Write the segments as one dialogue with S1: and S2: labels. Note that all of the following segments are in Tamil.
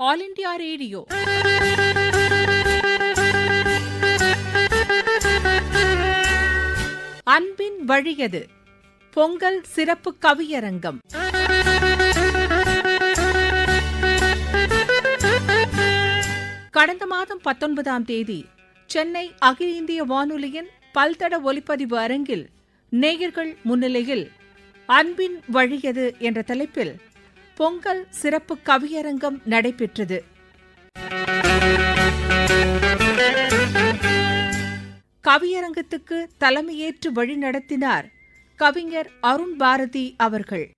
S1: All India radio. அன்பின் வழியது பொங்கல் சிறப்பு கவியரங்கம். கடந்த மாதம் பத்தொன்பதாம் தேதி சென்னை அகில இந்திய வானொலியின் பல்தட ஒலிப்பதிவு அரங்கில் நேயர்கள் முன்னிலையில் அன்பின் வழியது என்ற தலைப்பில் பொங்கல் சிறப்பு கவியரங்கம் நடைபெற்றது. கவியரங்கத்துக்கு தலைமையேற்று வழிநடத்தினார் கவிஞர் அருண் பாரதி அவர்கள்.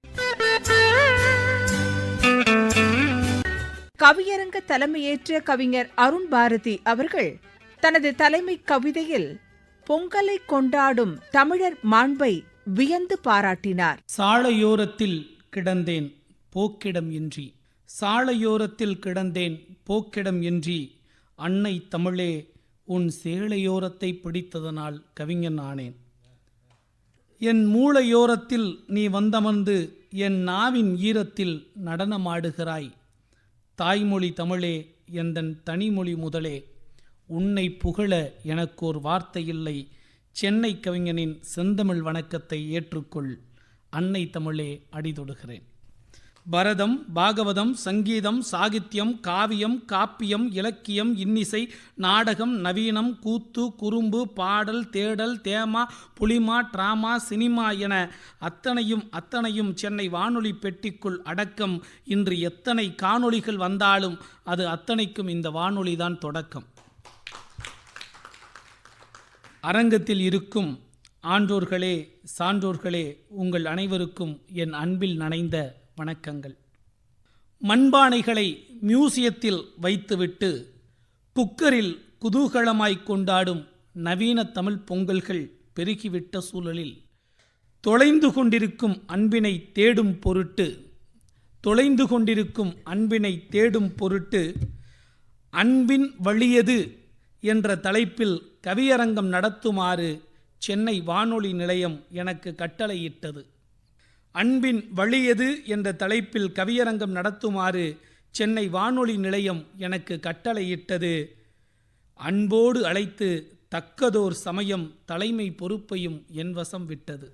S1: கவியரங்க தலைமையேற்ற கவிஞர் அருண் பாரதி அவர்கள் தனது தலைமை கவிதையில் பொங்கலை கொண்டாடும் தமிழர் மாண்பை வியந்து பாராட்டினார்.
S2: சாலையோரத்தில் கிடந்தேன். போக்கிடம் இன்றி. சாலையோரத்தில் கிடந்தேன் போக்கிடம் இன்றி. அன்னை தமிழே உன் சேலையோரத்தை பிடித்ததனால் கவிஞன் ஆனேன். என் மூளையோரத்தில் நீ வந்தமர்ந்து என் நாவின் ஈரத்தில் நடனமாடுகிறாய். தாய்மொழி தமிழே எந்தன் தனிமொழி முதலே. உன்னை புகழ எனக்கோர் வார்த்தை இல்லை சென்னை கவிஞனின் செந்தமிழ் வணக்கத்தை ஏற்றுக்கொள். அன்னை தமிழே அடிதொடுகிறேன். பரதம் பாகவதம் சங்கீதம் சாகித்யம் காவியம் காப்பியம் இலக்கியம் இன்னிசை நாடகம் நவீனம் கூத்து குறும்பு பாடல் தேடல் தேமா புலிமா டிராமா சினிமா என அத்தனையும் அத்தனையும் சென்னை வானொலி பெட்டிக்குள் அடக்கம். இன்று எத்தனை காணொளிகள் வந்தாலும் அது அத்தனைக்கும் இந்த வானொலி தான் தொடக்கம். அரங்கத்தில் இருக்கும் ஆன்றோர்களே சான்றோர்களே உங்கள் அனைவருக்கும் என் அன்பில் நனைந்த வணக்கங்கள். மண்பானைகளை மியூசியத்தில் வைத்துவிட்டு குக்கரில் குதூகலமாய் கொண்டாடும் நவீன தமிழ் பொங்கல்கள் பெருகிவிட்ட சூழலில் தொலைந்து கொண்டிருக்கும் அன்பினை தேடும் பொருட்டு தொலைந்து கொண்டிருக்கும் அன்பினை தேடும் பொருட்டு அன்பின் வழியது என்ற தலைப்பில் கவியரங்கம் நடத்துமாறு சென்னை வானொலி நிலையம் எனக்கு கட்டளையிட்டது. அன்பின் வழியது என்ற தலைப்பில் கவியரங்கம் நடத்துமாறு சென்னை வானொலி நிலையம் எனக்கு கட்டளையிட்டது. அன்போடு அழைத்து தக்கதோர் சமயம் தலைமை பொறுப்பையும் என் வசம் விட்டது.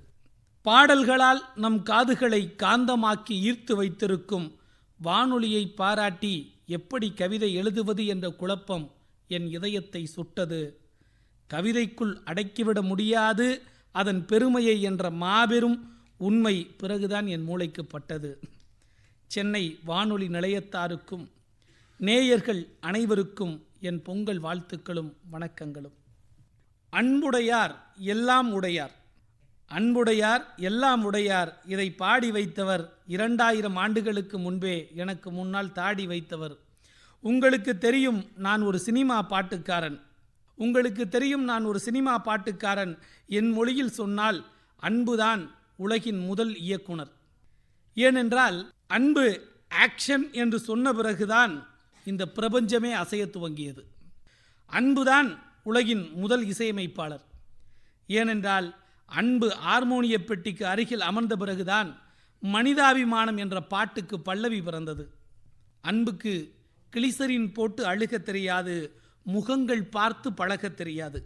S2: பாடல்களால் நம் காதுகளை காந்தமாக்கி ஈர்த்து வைத்திருக்கும் வானொலியை பாராட்டி எப்படி கவிதை எழுதுவது என்ற குழப்பம் என் இதயத்தை சுட்டது. கவிதைக்குள் அடக்கிவிட முடியாது அதன் பெருமையை என்ற மாபெரும் உண்மை பிறகுதான் என் மூளைக்கு பட்டது. சென்னை வானொலி நிலையத்தாருக்கும் நேயர்கள் அனைவருக்கும் என் பொங்கல் வாழ்த்துக்களும் வணக்கங்களும். அன்புடையார் எல்லாம் உடையார். அன்புடையார் எல்லாம் உடையார். இதை பாடி வைத்தவர் இரண்டாயிரம் ஆண்டுகளுக்கு முன்பே எனக்கு முன்னால் தாடி வைத்தவர். உங்களுக்கு தெரியும் நான் ஒரு சினிமா பாட்டுக்காரன். உங்களுக்கு தெரியும் நான் ஒரு சினிமா பாட்டுக்காரன். என் மொழியில் சொன்னால் அன்புதான் உலகின் முதல் இயக்குனர். ஏனென்றால் அன்பு ஆக்ஷன் என்று சொன்ன பிறகுதான் இந்த பிரபஞ்சமே அசைய துவங்கியது. அன்புதான் உலகின் முதல் இசையமைப்பாளர். ஏனென்றால் அன்பு ஹார்மோனிய பெட்டிக்கு அருகில் அமர்ந்த பிறகுதான் மனிதாபிமானம் என்ற பாட்டுக்கு பல்லவி பிறந்தது. அன்புக்கு கிளிசரின் போட்டு அழுக தெரியாது முகங்கள் பார்த்து பழக தெரியாது.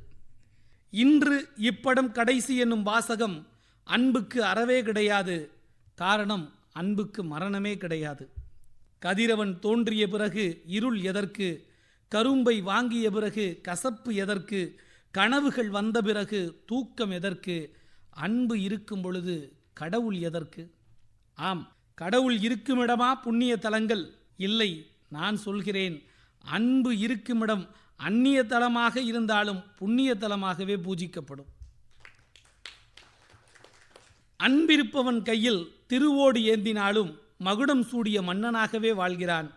S2: இன்று இப்படம் கடைசி என்னும் வாசகம் அன்புக்கு அறவே கிடையாது. காரணம் அன்புக்கு மரணமே கிடையாது. கதிரவன் தோன்றிய பிறகு இருள் எதற்கு? கரும்பை வாங்கிய பிறகு கசப்பு எதற்கு? கனவுகள் வந்த பிறகு தூக்கம் எதற்கு? அன்பு இருக்கும் பொழுது கடவுள் எதற்கு? ஆம் கடவுள் இருக்குமிடமா புண்ணிய தலங்கள்? இல்லை நான் சொல்கிறேன் அன்பு இருக்குமிடம் அந்நிய தலமாக இருந்தாலும் புண்ணிய தலமாகவே பூஜிக்கப்படும். அன்பிருப்பவன் கையில் திருவோடு ஏந்தினாலும் மகுடம் சூடிய மன்னனாகவே வாழ்கிறான்.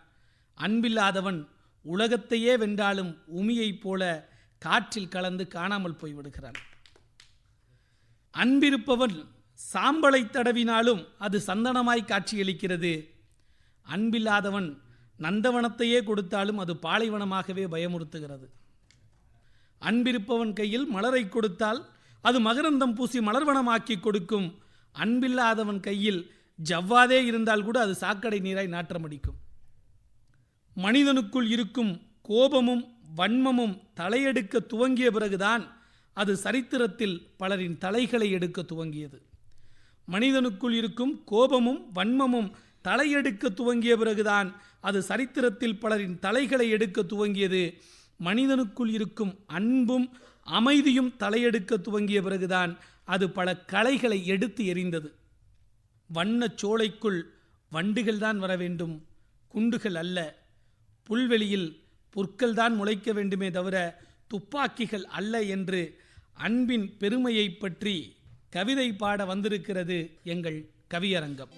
S2: அன்பில்லாதவன் உலகத்தையே வென்றாலும் உமியைப் போல காற்றில் கலந்து காணாமல் போய்விடுகிறான். அன்பிருப்பவன் சாம்பலை தடவினாலும் அது சந்தனமாய் காட்சியளிக்கிறது. அன்பில்லாதவன் நந்தவனத்தையே கொடுத்தாலும் அது பாலைவனமாகவே பயமுறுத்துகிறது. அன்பிருப்பவன் கையில் மலரை கொடுத்தால் அது மகரந்தம் பூசி மலர்வனமாக்கி கொடுக்கும் அன்பில்லாதவன் கையில் ஜவ்வாதே இருந்தால் கூட அது சாக்கடை நீராய் நாற்றமடிக்கும் மனிதனுக்குள் இருக்கும் கோபமும் வன்மமும் தலையெடுக்க துவங்கிய பிறகுதான் அது சரித்திரத்தில் பலரின் தலைகளை எடுக்க துவங்கியது. மனிதனுக்குள் இருக்கும் கோபமும் வன்மமும் தலையெடுக்க துவங்கிய பிறகுதான் அது சரித்திரத்தில் பலரின் தலைகளை எடுக்க துவங்கியது. மனிதனுக்குள் இருக்கும் அன்பும் அமைதியும் தலையெடுக்க துவங்கிய பிறகுதான் அது பல களைகளை எடுத்து எறிந்தது. வண்ணச் சோலைக்குள் வண்டுகள் தான் வர வேண்டும். குண்டுகள் அல்ல. புல்வெளியில் புற்கள் தான் முளைக்க வேண்டுமே தவிர துப்பாக்கிகள் அல்ல என்று அன்பின் பெருமையை பற்றி கவிதை பாட வந்திருக்கிறது எங்கள் கவியரங்கம்.